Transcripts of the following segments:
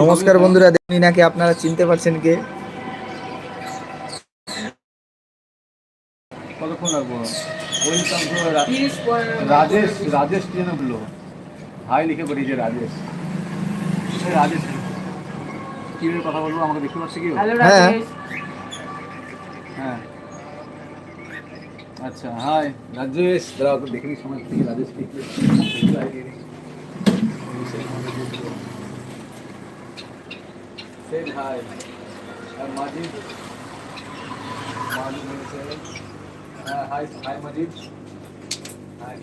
নমস্কার বন্ধুরা দেখি নাকি আপনারা চিনতে পারছেন কে? কতক্ষণ রাজেশ রাজেশ কি যেন বলল? হাই লিখে পাঠিয়েছে রাজেশ। রাজেশ কি? নিয়ে কথা বলব? আমাকে দেখতে পাচ্ছে কি? হ্যাঁ। হ্যাঁ। আচ্ছা হাই রাজেশ। দাঁড়াও তো দেখে নি সময় থেকে রাজেশ কি। Say hi. আর মাজিদ মাজিদ বলেছে হ্যাঁ হাই হাই মাজিদ হাই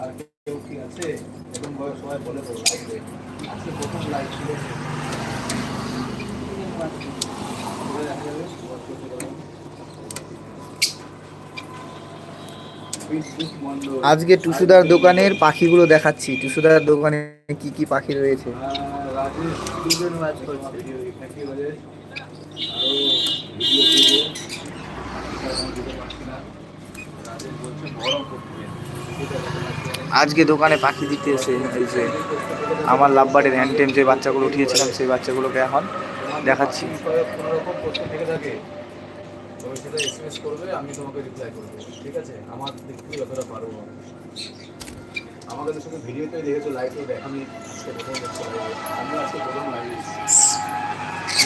আর কেউ কি আছে? এরকম বয়স সবাই বলে লাইভে আজকে প্রথম লাইভ ছিল। দেখা যাবে। আজকে টুসুদার দোকানের পাখিগুলো দেখাচ্ছি। টুসুদার দোকানে কি কি পাখি রয়েছে? আজকে দোকানে পাখি দিতে এসে যে আমার লাভবার্ডের হ্যান্ড টেম যে বাচ্চাগুলো উঠিয়েছিলাম, সেই বাচ্চাগুলোকে এখন দেখাচ্ছি আমি তোমাকে রিপ্লাই করব, ঠিক আছে আমার দিক থেকে যতটা পারব। আমাকে তো শুধু ভিডিওতে দেখেছ লাইভে দেখ আমি আজকে প্রথম দেখছি আমি আজকে প্রথম লাইভে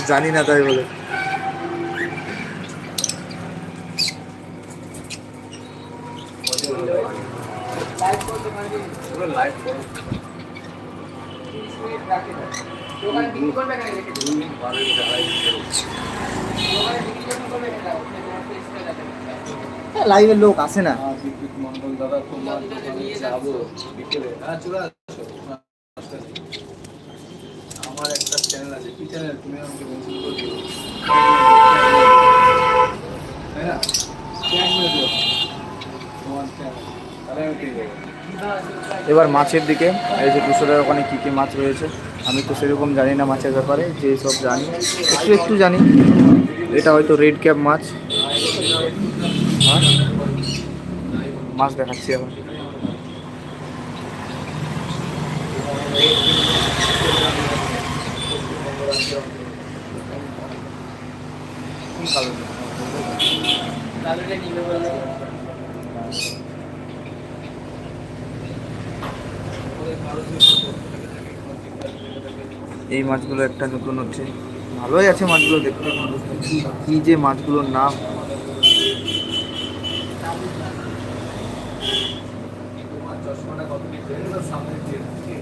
জানি না তাই বলে। লাইভ করো। দোকানে বিক্রি করবে কেন দোকানে বিক্রি করবে কেন দাও? ওখানে তোমার face টা দেখাবে। লাইভের লোক আসে না। হ্যাঁ, মন্ডল দাদা তোমার যাব বিকেলে। হ্যাঁ চলে আসো। আমার একটা চ্যানেল আছে। কি চ্যানেল তুমি আমাকে মেনশন করে দিও। তাই না? ট্যাগ মেরে দিও। তোমার চ্যানেল তাহলে আমি পেয়ে এবার মাছের দিকে এই যে টুসুদার ওখানে কী কী মাছ রয়েছে আমি তো সেরকম জানি না মাছের ব্যাপারে যে সব জানি। একটু একটু জানি। এটা হয়তো রেড ক্যাপ মাছ। মাছ? দেখাচ্ছি বললে। এই মাছগুলো একটা নতুন হচ্ছে। ভালোই আছে মাছগুলো দেখতে। কি যে মাছগুলোর নাম তোমার চশমাটা কত নিচ্ছে এবার সামনে দিয়ে এই চশমা নিয়ে হুম। ঠিক আছে চশমা দেখতে ভালো লাগে পিছনে ঠিক আছে আর এদিকে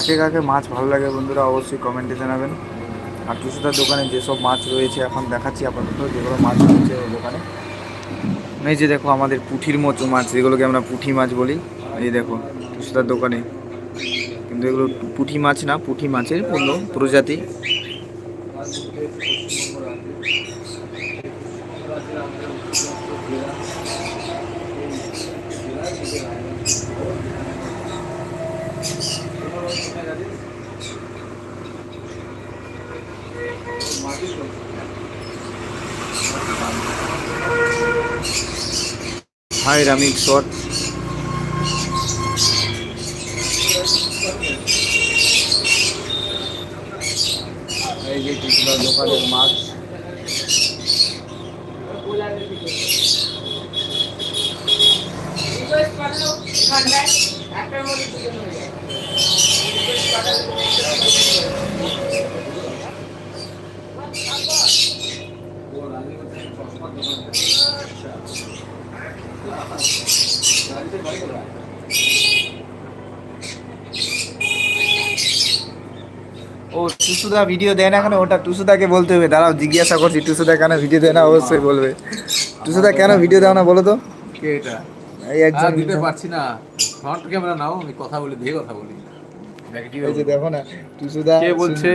কাকে কাকে মাছ ভালো লাগে বন্ধুরা অবশ্যই কমেন্টে জানাবেন। আর কিছুটা দোকানে যেসব মাছ রয়েছে, এখন দেখাচ্ছি আপাতত যেগুলো মাছ রয়েছে ওই দোকানে। এই যে দেখো আমাদের পুঁঠির মতো মাছ, যেগুলোকে আমরা পুঁঠি মাছ বলি। এই দেখো কিছুটার দোকানে। কিন্তু এগুলো পুঁঠি মাছ না, পুঁঠি মাছের পণ্য, প্রজাতি। হাই রামিক শট এই যে টুসুদার দোকানের মাছ দিকে। Request করল এখানটায় একটার মধ্যে দুজন হয়ে যায়। Request পাঠালে ও টুসুদা ভিডিও দেয় না কেন? ওটা টুসুদাকে বলতে হবে। দাঁড়াও জিজ্ঞাসা করছি টুসুদা কেন ভিডিও দেয় না? অবশ্যই বলবে। টুসুদা কেন ভিডিও দাও না বলো তো? কে এটা? এই একজন দিতে পারছি না। ফ্রন্ট ক্যামেরা নাও আমি কথা বলি দিয়ে কথা বলি। ব্যাগটি এই যে দেখো না টুসুদা কে বলছে?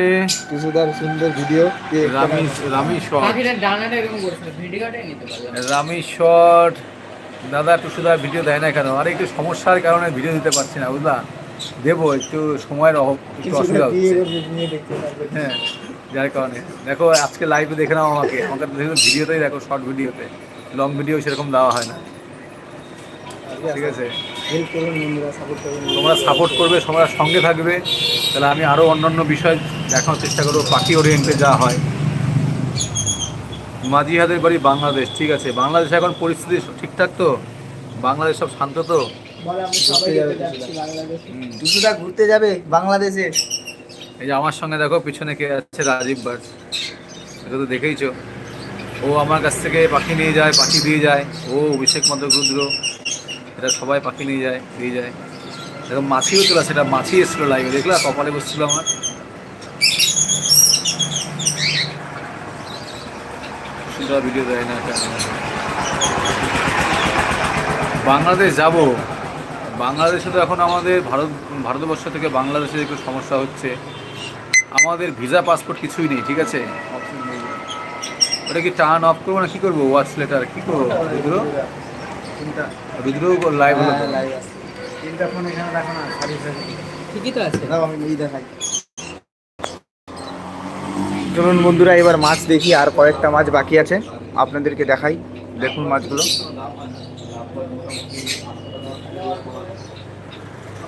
টুসুদার সুন্দর ভিডিও। কে রামি রামি শট পাখিটা ডানাটা এরকম করেছিল ভিডিও নিতে পারবে রামি শট দাদা টুসুদা ভিডিও দেয় না কেন? আর একটু সমস্যার কারণে ভিডিও দিতে পারছি না বুঝলা? দেবো একটু সময়ের অভাব একটু অসুবিধা হচ্ছে। হ্যাঁ যার কারণে। দেখো আজকে লাইভে দেখে নাও আমাকে। আমাকে ভিডিওতেই দেখো শর্ট ভিডিওতে লং ভিডিও সেরকম দেওয়া হয় না। ঠিক আছে। তোমরা সাপোর্ট করবে তোমরা সঙ্গে থাকবে। তাহলে আমি আরও অন্যান্য বিষয় দেখানোর চেষ্টা করব পাখি ওরিয়েন্টে যা হয়। মাঝিহাদের বাড়ি বাংলাদেশ ঠিক আছে। বাংলাদেশে এখন পরিস্থিতি ঠিকঠাক তো? বাংলাদেশ সব শান্ত তো? টুসুদা ঘুরতে যাবে বাংলাদেশে। এই যে আমার সঙ্গে দেখো পিছনে কে আছে? রাজীব বাট এটা তো দেখেইছো। ও আমার কাছ থেকে পাখি নিয়ে যায় পাখি দিয়ে যায়। ও অভিষেক মধ্যরুদ্র। এটা সবাই পাখি নিয়ে যায় দিয়ে যায়। দেখো মাছিও চলে সেটা মাছি এসেছিল লাইভে দেখলা? কপালে বসছিল আমার। ভিডিও দেয় না বাংলাদেশ যাব। বাংলাদেশে তো এখন আমাদের ভারত ভারতবর্ষ থেকে বাংলাদেশে একটু সমস্যা হচ্ছে। আমাদের ভিসা পাসপোর্ট কিছুই নেই ঠিক আছে? ওটা কি টার্ন অফ করব না কি করব? ওয়াচ লেটার কি করব? রুদ্র? রুদ্র লাইভ হলো। তিনটা ফোন এখানে রাখো না সারি সারি ঠিকই তো আছে। এই দেখাই। চলুন বন্ধুরা এবার মাছ দেখি আর কয়েকটা মাছ বাকি আছে। আপনাদেরকে দেখাই। দেখুন মাছগুলো।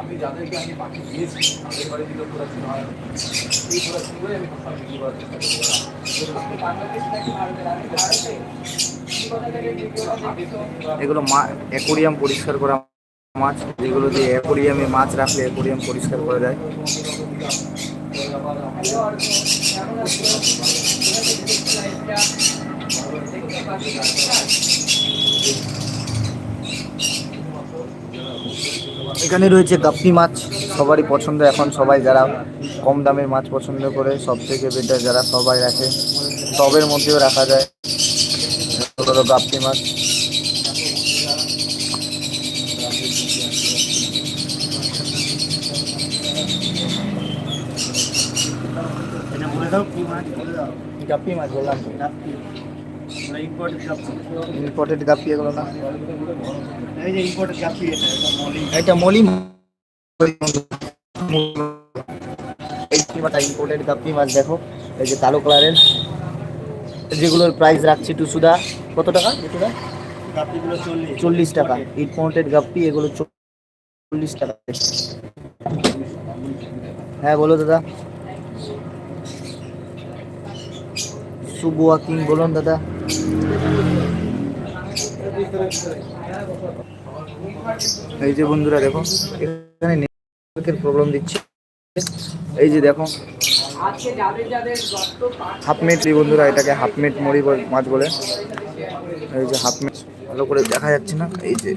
আমি যাদেরকে আমি পাখি দিয়েছি তাদের বাড়ি দিলে প্রোডাকশন হয় এই প্রোডাকশনগুলোই আমি সবসময় বিক্রি করার চেষ্টা করি এগুলো মা অ্যাকোরিয়াম পরিষ্কার করা মাছ যেগুলো দিয়ে অ্যাকোরিয়ামে মাছ রাখলে অ্যাকোরিয়াম পরিষ্কার করা যায়। এখানে রয়েছে গাপ্পি মাছ সবারই পছন্দ। এখন সবাই যারা কম দামের মাছ পছন্দ করে সব থেকে বেটার যারা সবাই রাখে টবের মধ্যেও রাখা যায়। হলো গাপ্পি মাছ। গাপ্পি মাছ বললাম। ইম্পোর্টেড গাপ্পি এগুলো না? এটা? মলি। এই মাছ ইম্পোর্টেড গাপ্পি মাছ দেখো? এই যে কালো কালারের। যেগুলোর প্রাইস রাখছি টুসুদা কত টাকা টুসুদা? চল্লিশ। টাকা। ইম্পোর্টেড গাপ্পি এগুলো চল্লিশ টাকা। হ্যাঁ বলো দাদা। শুভ ওয়াকিং বলুন দাদা। এই যে বন্ধুরা দেখো, এখানে নেটওয়ার্কের প্রবলেম দিচ্ছে। এই যে দেখো হাফ এই বন্ধুরা, এটাকে হাফ মিট মরি মাছ বলে। এই যে হাফ মিট ভালো করে দেখা যাচ্ছে না? এই যে,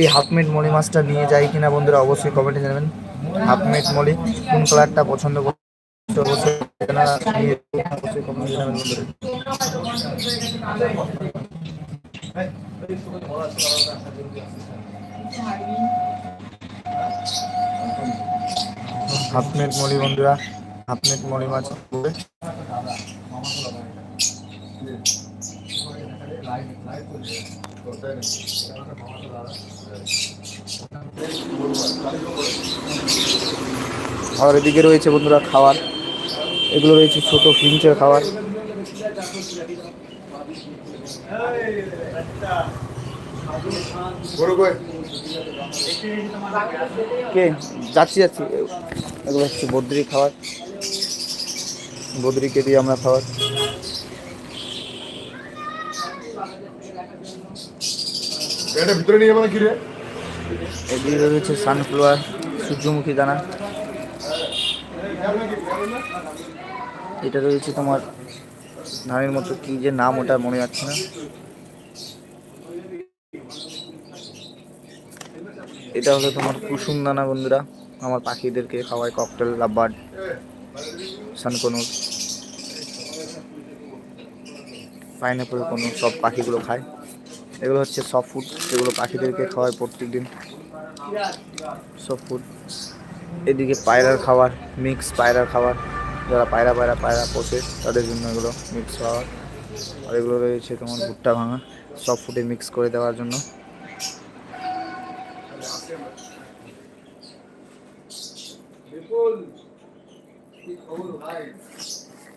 এই হাফ মিট মলি মাছটা নিয়ে যাই কিনা বন্ধুরা, অবশ্যই কমেন্টে জানাবেন। হাফ মিট মলি কোন কালারটা পছন্দ করছে? অবশ্যই হাফ মিট মলি বন্ধুরা হাফ মিট মলি মাছ বলে আর এদিকে রয়েছে বন্ধুরা খাবার। এগুলো রয়েছে ছোট ফিঞ্চের খাবার। কে? যাচ্ছি যাচ্ছি। এগুলো হচ্ছে বদ্রি খাবার। বদ্রিকে দিয়ে আমরা খাবার। এটা ভিতরে নিয়ে যাব না কি রে? এদিকে রয়েছে সানফ্লাওয়ার সূর্যমুখী দানা। এটা রয়েছে তোমার ধানের মতো কি যে নাম ওটা মনে যাচ্ছে না। এটা হলো তোমার কুসুম দানা বন্ধুরা, আমার পাখিদেরকে খাওয়ায় ককটেল লাভবার্ড সানকনুর পাইনাপেল কোনো সব পাখিগুলো খায়। এগুলো হচ্ছে সফট ফুড যেগুলো পাখিদেরকে খাওয়ায় প্রত্যেক দিন সব ফুড এদিকে পায়রার খাবার মিক্স পায়রার খাবার। যারা পায়রা পায়রা পায়রা পোষে, তাদের জন্য এগুলো মিক্স খাবার আর এগুলো রয়েছে তোমার ভুট্টা ভাঙা, সব ফুটে মিক্স করে দেওয়ার জন্য।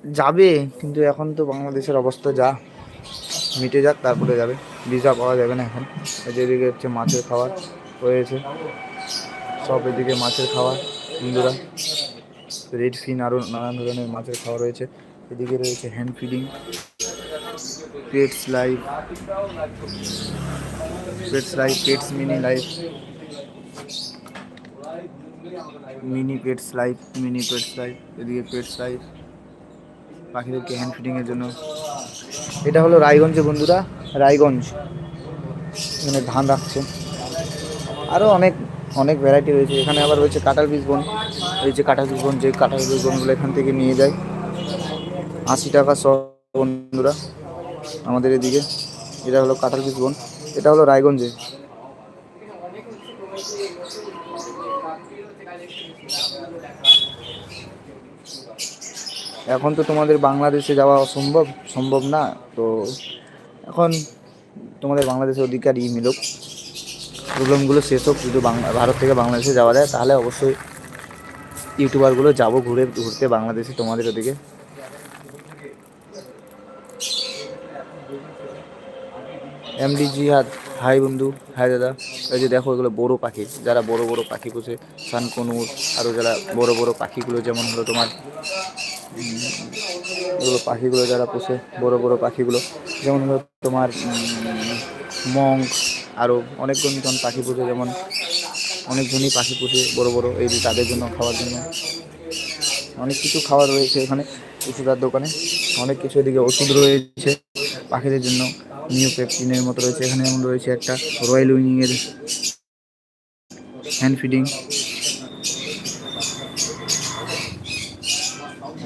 যাবে, কিন্তু এখন তো বাংলাদেশের অবস্থা যা, মিটে যাক, তারপরে যাবে। ভিসা পাওয়া যাবে না এখন। এই যে হচ্ছে মাছের খাবার রয়েছে। সব এদিকে মাছের খাবার, বন্ধুরা। রেড ফিন আরও নানান ধরনের মাছের খাওয়া রয়েছে। এদিকে রয়েছে hand feeding pets life pets life pets mini life mini pets life mini pets life এদিকে পেটস লাইফ পাখিদেরকে হ্যান্ড ফিডিংয়ের জন্য। এটা হলো রায়গঞ্জে বন্ধুরা, রায়গঞ্জ। এখানে ধান রাখছে। আরও অনেক অনেক ভ্যারাইটি রয়েছে। এখানে আবার রয়েছে কাঁঠাল বীজ বন রয়েছে কাঁঠাল বীজ বন যে কাঁঠাল বীজ বনগুলো এখান থেকে নিয়ে যায়। আশি টাকা শ বন্ধুরা, আমাদের এদিকে। এটা হলো কাঁঠাল বীজ বন এটা হলো রায়গঞ্জে। এখন তো তোমাদের বাংলাদেশে যাওয়া অসম্ভব, সম্ভব না, তো এখন তোমাদের বাংলাদেশের অধিকারই মিলুক। প্রবলেমগুলো শেষ হোক, যদি বাংলা, ভারত থেকে বাংলাদেশে যাওয়া যায়, তাহলে অবশ্যই ইউটিউবারগুলো যাব ঘুরে, ঘুরতে বাংলাদেশে তোমাদের ওদিকে। এমডি জিহাদ হাই বন্ধু, হাই দাদা। এই যে দেখো এগুলো বড় পাখি, যারা বড় বড় পাখি পুষে, সানকনুর আরও যারা বড় বড় পাখিগুলো, যেমন হলো তোমার এগুলো পাখিগুলো যারা পোষে, বড় বড় পাখিগুলো, যেমন হলো তোমার মঙ্ক আরও অনেক অনেকজন পাখি পুষে, যেমন অনেকজনই পাখি পুষে বড় বড় এই তাদের জন্য খাওয়ার জন্য। অনেক কিছু খাবার রয়েছে এখানে, ওষুধের দোকানে। অনেক কিছু এদিকে ওষুধ রয়েছে পাখিদের জন্য। নিউ পেপটিনের মতো রয়েছে। এখানে যেমন রয়েছে একটা রয়্যাল উইনিংয়ের হ্যান্ড ফিডিং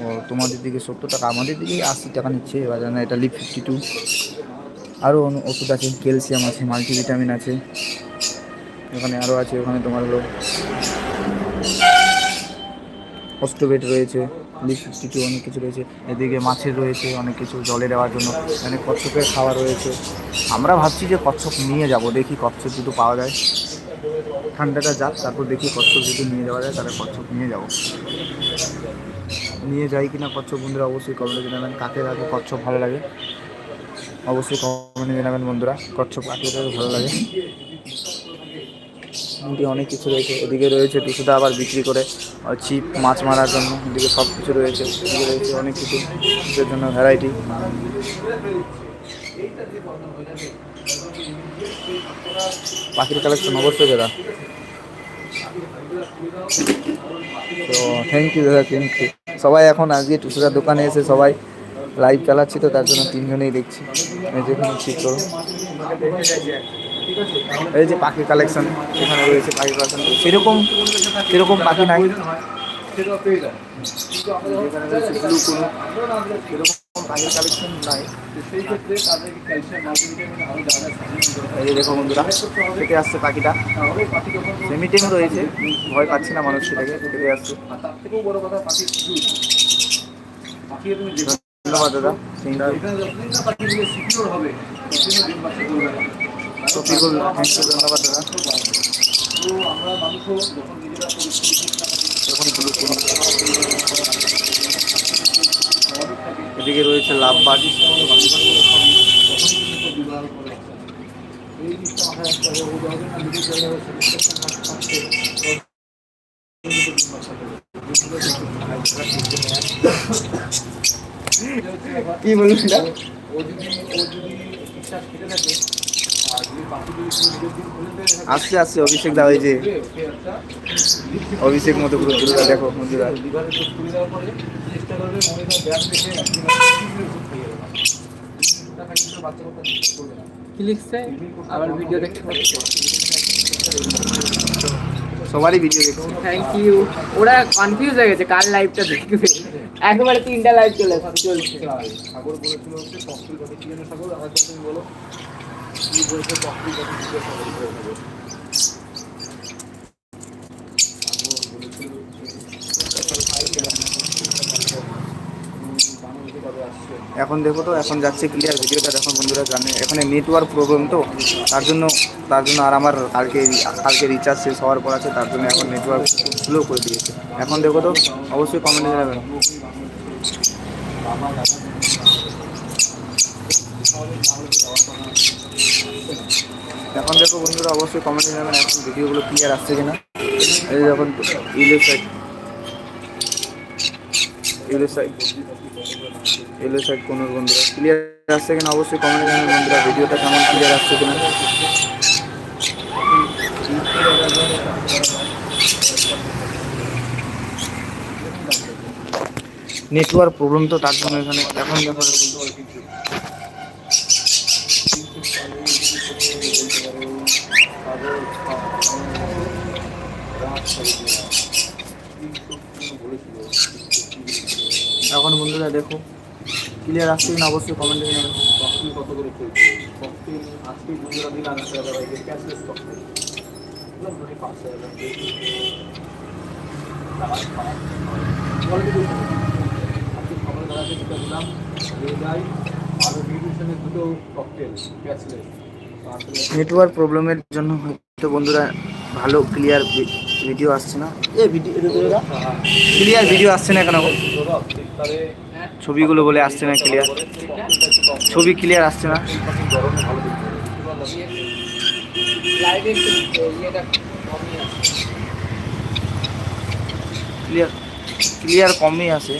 ও, তোমাদের দিকে সত্তর টাকা আমাদের দিকে আশি টাকা নিচ্ছে, এবার জানা এটা লিপ ফিফটি টু আরও ওষুধ আছে ক্যালসিয়াম আছে মাল্টিভিটামিন আছে। ওখানে আরও আছে, ওখানে তোমার হলো অস্টোবেট রয়েছে লিপ টু অনেক কিছু রয়েছে, এদিকে মাছের রয়েছে, অনেক কিছু জলে দেওয়ার জন্য, এখানে কচ্ছপের খাওয়া রয়েছে। আমরা ভাবছি যে কচ্ছপ নিয়ে যাব, দেখি কচ্ছপ যদি পাওয়া যায়। ঠান্ডাটা যাক, তারপর দেখি কচ্ছপ যদি নিয়ে যাওয়া যায়, তাহলে কচ্ছপ নিয়ে যাব। নিয়ে যাই কিনা কচ্ছপ বন্ধুরা, অবশ্যই কমেন্টে জানাবেন কাকে কাকে কচ্ছপ ভালো লাগে। অবশ্যই কমেন্টে জানাবেন বন্ধুরা, কচ্ছপ কাকে ভালো লাগে। এদিকে অনেক কিছু রয়েছে। এদিকে রয়েছে টুসুটা আবার বিক্রি করে ছিপ মাছ মারার জন্য। এদিকে সব কিছু রয়েছে, এদিকে রয়েছে অনেক কিছু। কিছুর জন্য ভ্যারাইটি পাখির কালেকশন অবশ্যই দাদা তো থ্যাংক ইউ দাদা থ্যাংক ইউ সবাই এখন আজকে টুসুদার দোকানে এসে সবাই লাইভ চালাচ্ছি তো, তার জন্য তিনজনেই দেখছি। যেখানে ঠিক করো। এই যে পাখির কালেকশন এখানে রয়েছে পাখির কালেকশন সেরকম সেরকম পাখি নাই। এই দেখো বন্ধুরা আসছে পাখিটা। পাখি রয়েছে ভয় পাচ্ছি না মানুষ সেটাকে থেকে আসছে। পাখি পাখি ধন্যবাদ দাদা শফিকুল থ্যাংক ইউ ধন্যবাদ দাদা। এদিকে রয়েছে লাভ বাজ বিবাহ করে এই জিনিসটা মাথায় রাখতে হবে ও যতদিন না নিজের জায়গায় স্যাটিসফ্যাকশন থাকছে কি বলুন ও যদি ও যদি খেতে থাকে আসছে আসছে অভিষেক দা ওই যে অভিষেক মতো পুরো দেখো বন্ধুরা পরে মনে হয় দেখে লিখছে? আবার ভিডিও দেখতে সবারই ভিডিও দেখছি। থ্যাংক ইউ ওরা কনফিউজ হয়ে গেছে কার লাইভটা দেখবে? একবারে তিনটা লাইভ চলে চলছে সাগর বলেছিল হচ্ছে ককটেল কথা কি জানো সাগর? আর তুমি বলো। এখন দেখো তো, এখন যাচ্ছে ক্লিয়ার ভিডিওটা দেখো বন্ধুরা জানে। এখানে নেটওয়ার্ক প্রবলেম তো, তার জন্য তার জন্য আর আমার কালকে কালকে রিচার্জ শেষ হওয়ার পর আছে, তার জন্য এখন নেটওয়ার্ক স্লো করে দিয়েছে। এখন দেখো তো, অবশ্যই কমেন্টে জানাবেন। এখন দেখো বন্ধুরা, অবশ্যই কমেন্টে জানাবেন এখন ভিডিওগুলো ক্লিয়ার আসছে কিনা। এই যে এখন ইলের সাইড ইলের সাইড এলো সাইড কোনোর বন্ধুরা ক্লিয়ার আসছে কিনা? অবশ্যই কমেন্টে জানাবেন বন্ধুরা, ভিডিওটা কেমন ক্লিয়ার আসছে কিনা। নেটওয়ার্ক প্রবলেম তো তার জন্য এখানে এখন দেখো এখন বন্ধুরা দেখো ক্লিয়ার আসছে কিনা অবশ্যই কমেন্টে জানাবেন কত করে চলছে আজকে বন্ধুরা দিন আনতে হবে ক্যাশলেস নেটওয়ার্ক প্রবলেমের জন্য হয়তো বন্ধুরা ভালো ক্লিয়ার ভিডিও আসছে না। এ ভিডিও ক্লিয়ার ভিডিও আসছে না কেন ছবিগুলো বলে আসছে না ক্লিয়ার ছবি ক্লিয়ার আসছে না। ক্লিয়ার ক্লিয়ার কমই আছে।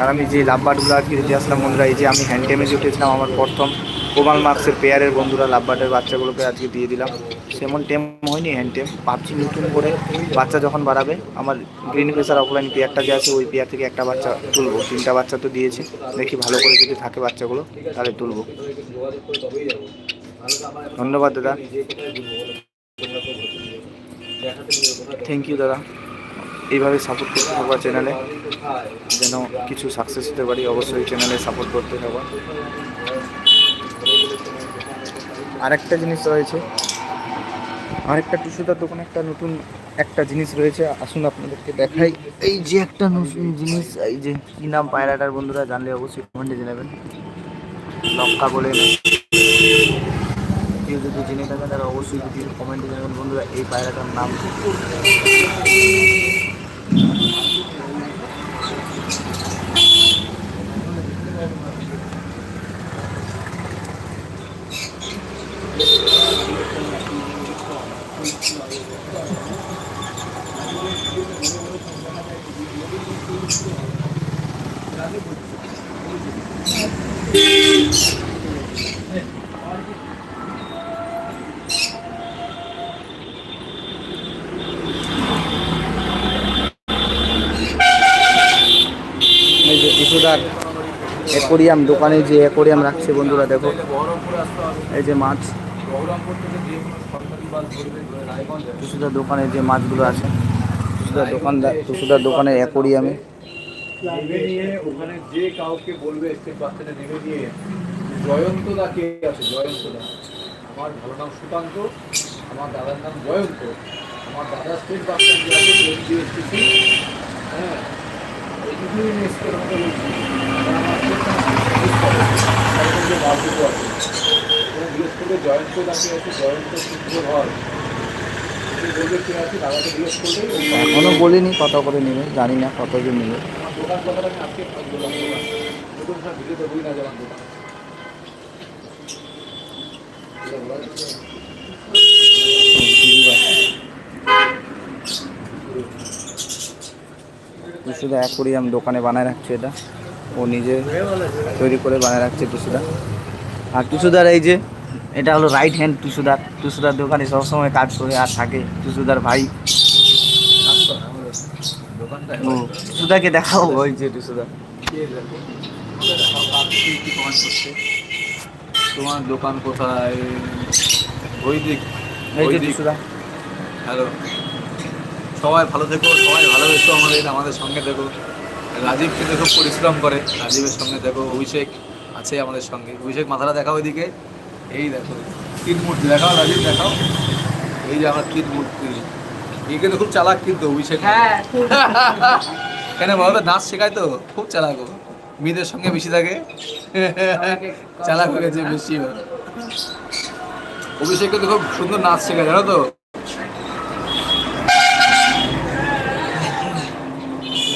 আর আর আমি যে লাভবার্ডগুলো আজকে দিতে আসলাম বন্ধুরা, এই যে আমি হ্যান্ড টেমে উঠেছিলাম আমার প্রথম। কোমাল মার্কসের পেয়ারের বন্ধুরা লাভবার্ডের বাচ্চাগুলোকে আজকে দিয়ে দিলাম। সেমন টেম হয়নি হ্যান্ড টেম। ভাবছি নতুন করে বাচ্চা যখন বাড়াবে, আমার গ্রিন ফেসার অফলাইন পেয়ারটা যে আছে, ওই পেয়ার থেকে একটা বাচ্চা তুলবো। তিনটা বাচ্চা তো দিয়েছে, দেখি ভালো করে যদি থাকে বাচ্চাগুলো, তাহলে তুলবো। ধন্যবাদ, দাদা। থ্যাংক ইউ দাদা। এইভাবে সাপোর্ট করতে থাকবা চ্যানেলে যেন কিছু সাকসেস হতে পারি, অবশ্যই চ্যানেলে সাপোর্ট করতে থাকবা আরেকটা জিনিস রয়েছে। আরেকটা টুসুদার দোকানে একটা নতুন একটা জিনিস রয়েছে। আসুন আপনাদেরকে দেখাই। এই যে একটা নতুন জিনিস, এই যে কি নাম পায়রাটার বন্ধুরা জানলে অবশ্যই কমেন্টে জানাবেন। লক্কা বলে কেউ যদি জেনে থাকেন তারা অবশ্যই যদি কমেন্টে জানাবেন। বন্ধুরা, এই পায়রাটার নাম অ্যাকোরিয়াম দোকানে যে অ্যাকোরিয়াম রাখছে বন্ধুরা, দেখো। এই যে মাছ। টুসুদার দোকানে যে মাছগুলো আছে টুসুদার দোকানদার টুসুদার দোকানের অ্যাকোরিয়ামে। যে কাউকে বলবে জয়ন্ত। হ্যাঁ এসে কথা বলছি আমার বাস আছে ওরা জিজ্ঞেস জয়ন্ত দাকে আছে জয়ন্ত সূত্র ঘর যদি বলবে কে আছে দাদাকে জিজ্ঞেস করলেই ও পাবে। এখনও বলিনি কত করে নেবে, জানি না কত যে আমার দোকান কথাটা আমি দোকানে বানায় রাখছে এটা ও নিজে তৈরি করে বানায় রাখছে টুসুদা। আর টুসুদার এই যে এটা হলো রাইট হ্যান্ড টুসুদার টুসুদার দোকানে সবসময় কাজ করে আর থাকে টুসুদার ভাই। ও টুসুদাকে দেখাও ওই যে টুসুদা। কে দেখো ওদের দেখাও কার কি কি কমেন্ট করছে তোমার দোকান কোথায়? এই যে টুসুদা। হ্যালো। সবাই ভালো থেকো সবাই ভালোবেসো আমাদের আমাদের সঙ্গে দেখো রাজীব কিন্তু খুব পরিশ্রম করে রাজীবের সঙ্গে দেখো অভিষেক আছে আমাদের সঙ্গে। অভিষেক মাথাটা দেখাও ওইদিকে এই দেখো কীট মূর্তি দেখাও রাজীব দেখাও। এই যে আমার কীট মূর্তি। এই কিন্তু খুব চালাক কিন্তু অভিষেক। হ্যাঁ কেন বলো নাচ শেখায় তো খুব চালাক মেয়েদের সঙ্গে বেশি থাকে। চালাক হয়ে গেছে বেশি। ও। অভিষেক কিন্তু খুব সুন্দর নাচ শেখায় জানো তো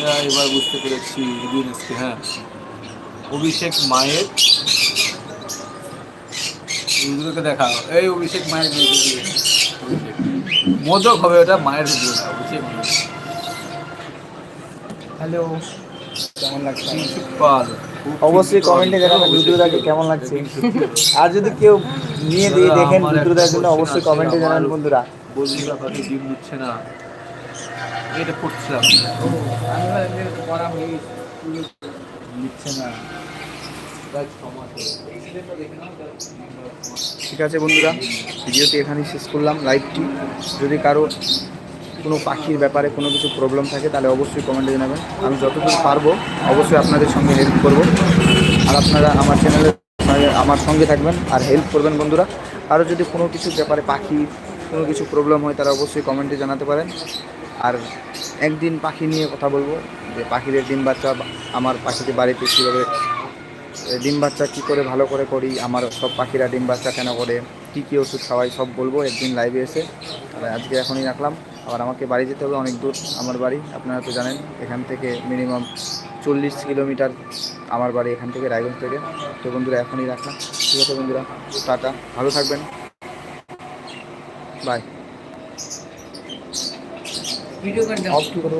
হ্যাঁ, এবার বুঝতে পেরেছি দিনেশকে হ্যাঁ। অভিষেক মায়ের। ভিডিওকে দেখাও এই অভিষেক মায়ের মোদক হবে ওটা মায়ের ভিডিও অভিষেক হ্যালো কেমন লাগছে? অবশ্যই কমেন্টে জানাবেন রুদ্রদাকে কেমন লাগছে? আর যদি কেউ নিয়ে দিয়ে দেখেন রুদ্রদার জন্য অবশ্যই কমেন্টে জানাবেন বন্ধুরা। বলছি পাখি ডিম দিচ্ছে না। এটা করছিলাম। ঠিক আছে বন্ধুরা, ভিডিওটি এখানেই শেষ করলাম লাইভটি যদি কারও কোনো পাখির ব্যাপারে কোনো কিছু প্রবলেম থাকে, তাহলে অবশ্যই কমেন্টে জানাবেন। আমি যতদূর পারব, অবশ্যই আপনাদের সঙ্গে হেল্প করব। আর আপনারা আমার চ্যানেলে আমার সঙ্গে থাকবেন আর হেল্প করবেন বন্ধুরা। আরও যদি কোনো কিছুর ব্যাপারে পাখি কোনো কিছু প্রবলেম হয় তারা অবশ্যই কমেন্টে জানাতে পারেন। আর একদিন পাখি নিয়ে কথা বলব, যে পাখিদের ডিম বাচ্চা আমার পাখিদের বাড়িতে কীভাবে ডিম বাচ্চা কী করে ভালো করে করি, আমার সব পাখিরা ডিম বাচ্চা কেন করে, কী কী ওষুধ খাওয়াই, সব বলব একদিন লাইভে এসে। আর আজকে এখনই রাখলাম। আবার আমাকে বাড়ি যেতে হবে অনেক দূর, আমার বাড়ি, আপনারা তো জানেন, এখান থেকে মিনিমাম চল্লিশ কিলোমিটার আমার বাড়ি এখান থেকে রায়গঞ্জ থেকে। তো বন্ধুরা, এখনই রাখলাম। ঠিক আছে বন্ধুরা, টাটা, ভালো থাকবেন। বাই ভিডিও করে দাও অফ কী করব